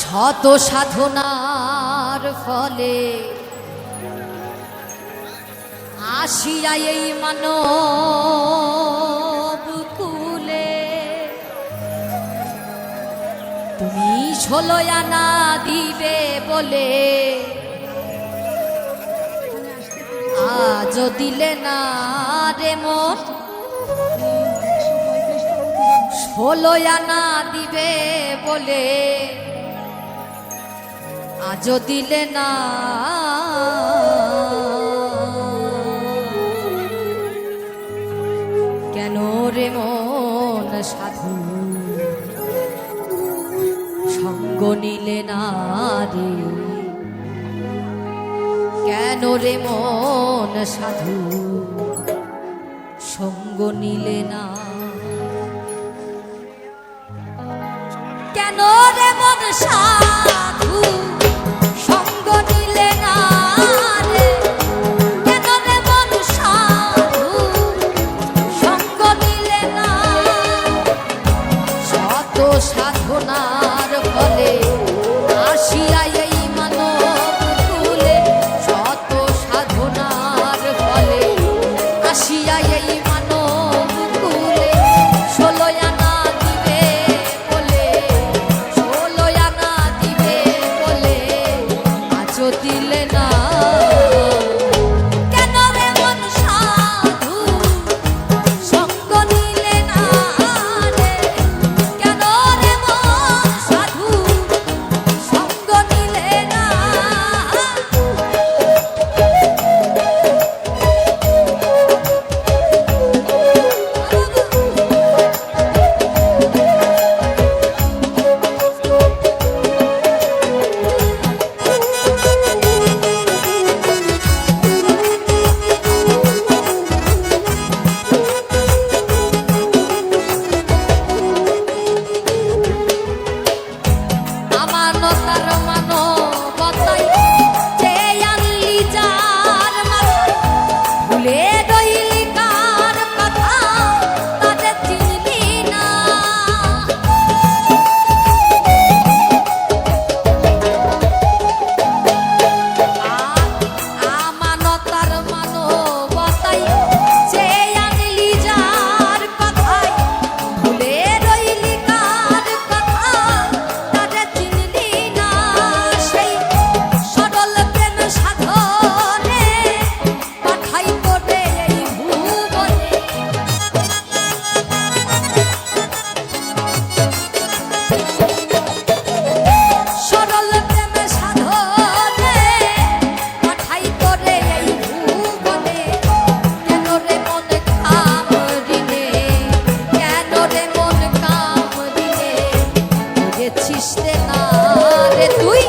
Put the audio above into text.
শত সাধনার ফলে আসিয়া এই মানব কুলে। তুমি ষোলো আনা দিবে বলে আজও দিলে না রে মন। ষোলো আনা দিবে বলে আজও দিলে না। কেন রে মন সাধু? সঙ্গ নিলে না রে। কেন রে মন সাধু? সঙ্গ নিলে না। কেন রে মন সাধু? না শত সাধনার ফলে রে না রে তুই?